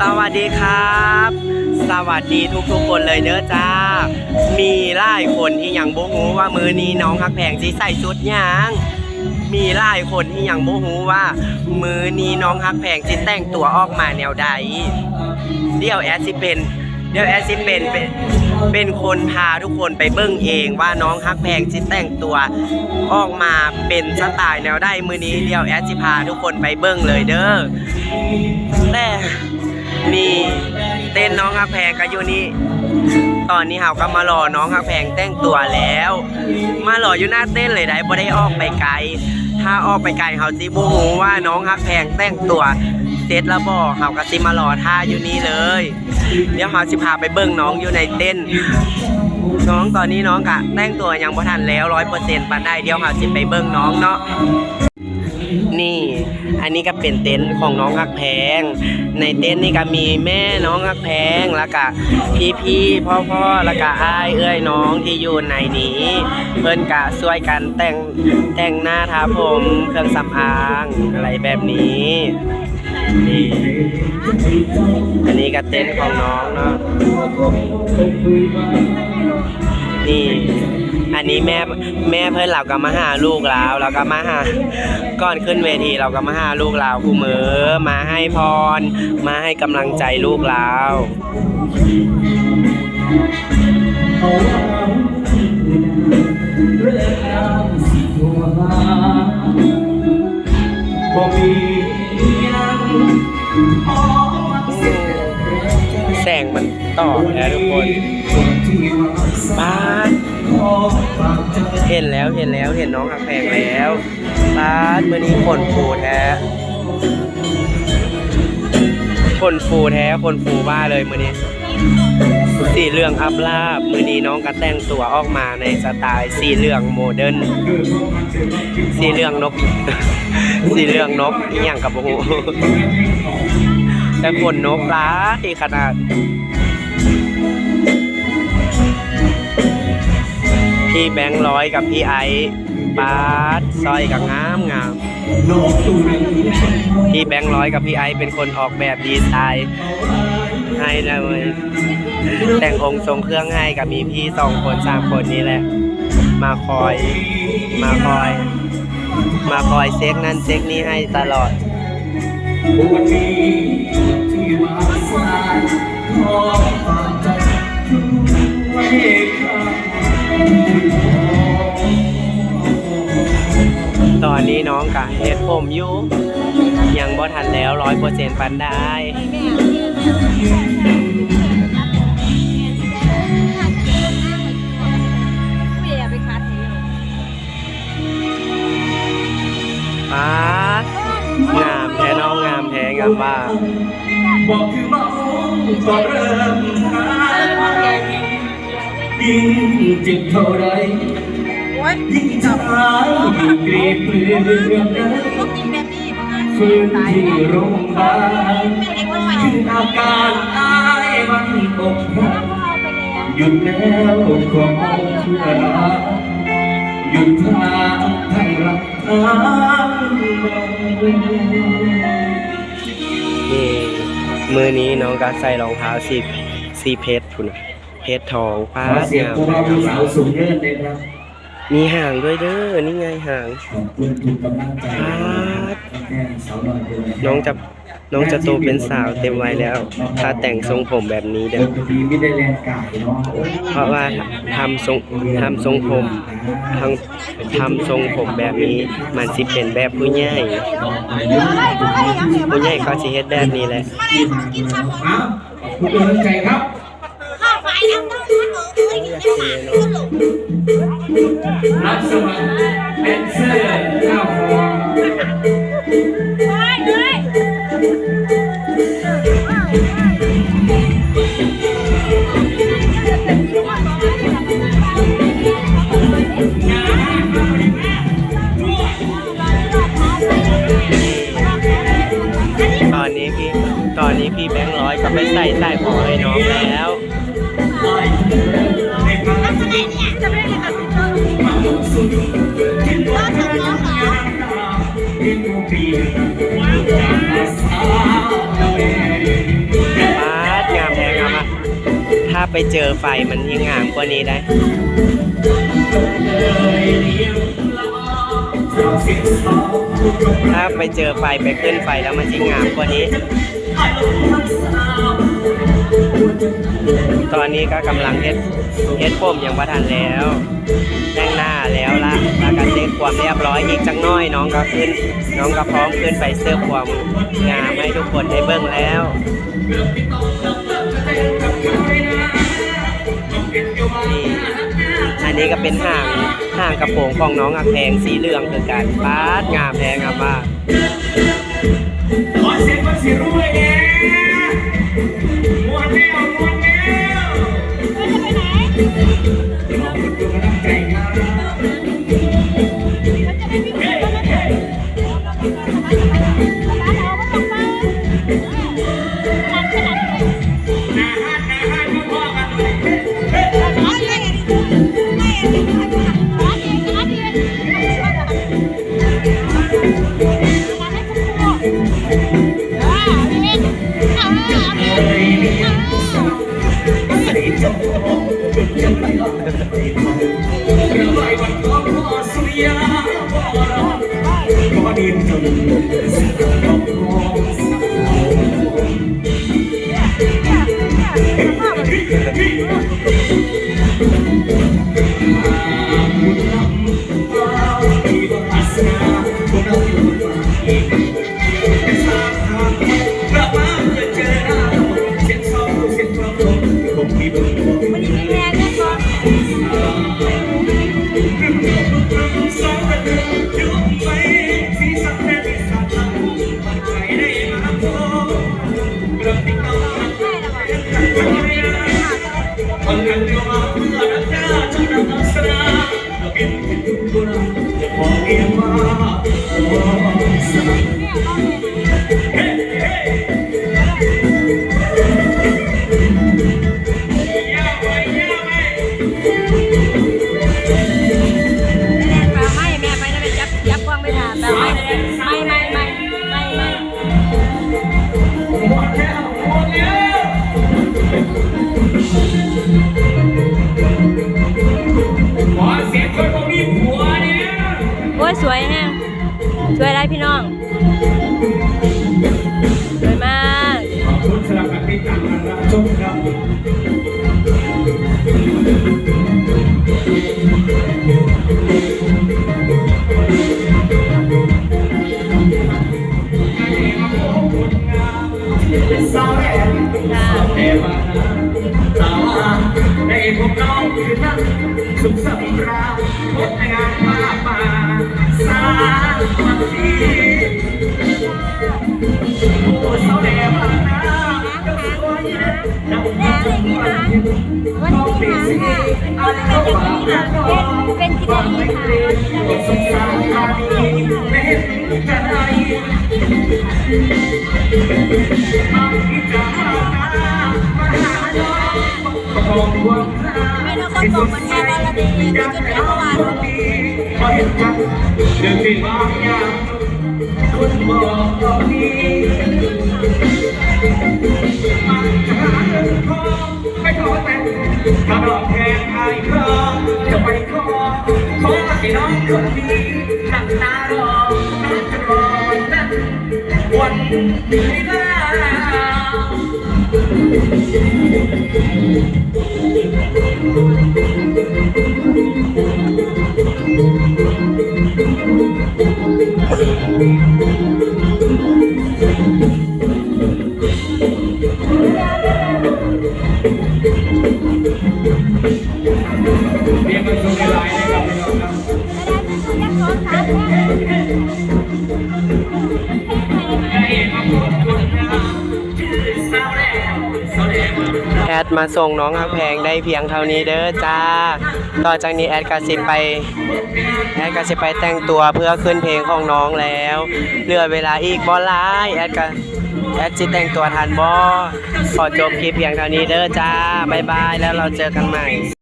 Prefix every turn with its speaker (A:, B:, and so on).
A: สวัสดีครับ สวัสดีทุกๆคนเลยเด้อจ้า มีหลายคนที่ยังบ่ฮู้ว่ามือนี้น้องฮักแพงสิใส่ชุดยังมีหลายคนที่ยังบ่ฮู้ว่า มือนี้น้องฮักแพงสิแต่งตัวออกมาแนวใด เดี๋ยวแอดสิเป็นเดี๋ยวแอดสิเป็นเป็นเป็นคนพาทุกคนไปเบิ่งเองว่าน้องฮักแพงสิแต่งตัวออกมาเป็นสไตล์แนวใดมือนี้เดี๋ยวแอดสิพาทุกคนไปเบิ่งเลยเด้อแต่ นี่เต้นน้องฮักแพงก็อยู่นี่ตอนนี้เฮาก็มารอน้องฮักแพงแต่งตัวแล้ว มารออยู่หน้าเต้นเลยได้บ่ได้ออกไปไกล ถ้าออกไปไกลเฮาสิบ่ฮู้ว่าน้องฮักแพงแต่งตัวเสร็จแล้วบ่เฮาก็สิมารอท่าอยู่นี่เลย เดี๋ยวเฮาสิพาไปเบิ่งน้องอยู่ในเต้น น้องตอนนี้น้องกะแต่งตัวยังบ่ทันแล้ว100%ปานได้เดี๋ยวเฮาสิไปเบิ่งน้องเนาะ นี่ อันนี้ก็เป็นเต็นท์ของน้องฮักแพง ในเต็นท์นี่ก็มีแม่น้องฮักแพงแล้วก็พี่พี่พ่อพ่อแล้วก็อ้ายเอ้ยน้องที่อยู่ในนี้ เพื่อนกะช่วยกันแต่งแต่งหน้าทาผมเครื่องสำอางอะไรแบบนี้นี่อันนี้ก็เต็นท์ของน้องเนาะนี่ อันนี้แม่แม่เพื่อนเราก็มาหาลูกเราเราก็มาหาก่อนขึ้นเวทีเราก็มาหาลูกเราคู่มือมาให้พร มาให้กำลังใจลูกเรา
B: บ่มีหยัง
A: แสงมันต่อแล้วทุกคนป้าดเห็นแล้วเห็นแล้วเห็นน้องหักแพงแล้วป้าดมื่อนี้คนฟูแท้คนฟูแท้คนฟูบ้าเลยมื่อนี้ สีเหลืองอัพลาบมือนี้น้องก็แต่งตัวออกมาในสไตล์สีเหลืองโมเดิร์นสีเหลืองนก สีเหลืองนกอย่างกับโอ้โหแต่ขนนกล้าที่ขนาด พี่แบงค์ร้อยกับพี่ไอซ์ปาดซอยกับงามงามพี่แบงค์ร้อยกับพี่ไอซ์เป็นคนออกแบบดีไซน์ให้เลยแต่งองค์ทรงเครื่องให้กับมีพี่สองคนสามคนนี้แหละ มาคอย มาคอย มาคอยเซ็กนั่นเซ็กนี่ให้ตลอด
B: วันนี้ที่มา กั
A: บเฮ็ดผมอยู่ยังบ่ทันแล้วร้อยเปอร์เซ็นต์ปันได้ปาดงามแท้น้องงามแท้งามว่า
B: บอกคือเมาก็เริ่มหายยิ่งเจ็บเท่าไร ยิ่งชายยิ่งกรีดเปลือนฟื้นที่โรงพยาบาลคืออาการอายมันอกหักหยุดแล้วของเพื่อรักหยุดทางทั้งรักทั้ง
A: นี่มือนี้น้องก็ใส่รองเท้าสีสีเพชรพุ่นน่ะเพชรทองปา
B: เสียง
A: งาม
B: ผู้ว่าสาวสูงเนินเลยครับ
A: มีห่างด้วยเด้อ นี่ไงห่าง
B: ขอบคุณทุกกำลังใจ
A: ครับ
B: แม่สาวน้อยด้วย
A: น้องจะน้องจะโตเป็นสาวเต็มวัยแล้ว ถ้าแต่งทรงผมแบบนี้
B: ป
A: เด้อก
B: ติไม่ได้แรงกายเนาะ
A: เพราะว่าทำทรงทำทรงผมทั้งทำทรงผมแบบนี้ มันสิเป็นแบบผู้ใหญ่ผู้ใหญ่เขาสิเฮ็ดแบบนี้แหละ
B: ครับขอบคุณกำลังใจครับ รับสมัครเป็นเสื้อข้าวฟอง
A: ตอนนี้พี่ตอนนี้พี่แบงค์ร้อยก็ไปใส่ใส่หมอให้น้องแล้ว
B: งามแท้งามอะถ้า
A: ไปเจอไฟมันยิ่งงามกว่านี้ได้ถ้าไปเจอไฟไปขึ้นไฟแล้วมันจะงามกว่านี้ ตอนนี้ก็กำลังเฮ็ดเฮ็ดผมยังบ่ทันแล้วแต่งหน้าแล้วละแล้วก็เซ็ตความเรียบร้อยอีกจังน้อยน้องก็ขึ้น น้องก็พร้อมขึ้นไปเสิร์ฟความงามให้ทุกคนได้เบิ่งแล้วนี่อันนี้ก็เป็นห่างห่างกระโปรงของน้องอักแพงสีเหลืองคือการปาดงามแพงครับว่า
B: ขอเสียงคนสิรู้เลยเนี่ยมวนแนวมวนแนว Thank you. มั องสวยมา
C: ก
B: ขอบคุณสำหรับการติดตามการรับชมครับสาวแหวนสาวแหวนสาวได้พบน้องคือนั่ง สุขสำราญพบงานมาป่าสาววันดีโอ้สาวแหวนนะเจ้าสวยนะน้ำมันจะหวาน
C: วันนี้ค่ะเอาเป็นอย่างนี้ค่ะเป็นเป็นกิจกรรมค่ะ
B: สงสารตาดีเป็นใจ
C: ไม่ต้องคนบอกมันแค่บอลดีจุดเดียวเมื่อวาน
B: ขอเห็นกันเรื่องที่บางอย่างคุณบอกตอนนี้มันจะหาเงินทองไม่ขอแต่งถ้าดอกแทนใครครองจะไปขอขอให้น้องคนนี้นั่งตารอนั่งรอวันนั้นวันนี้นะเ你。 แอ
A: ดมาส่งน้องฮักแพงได้เพียงเท่านี้เด้อจ้า ต่อจากนี้แอดกระสิบไป แอดกระสิบไปแต่งตัวเพื่อขึ้นเพลงของน้องแล้ว เหลือเวลาอีกบอลายแอดก็แอดจิแต่งตัวทันบอขอจบคลิปเพียงเท่านี้เด้อจ้าบ๊ายบายแล้วเราเจอกันใหม่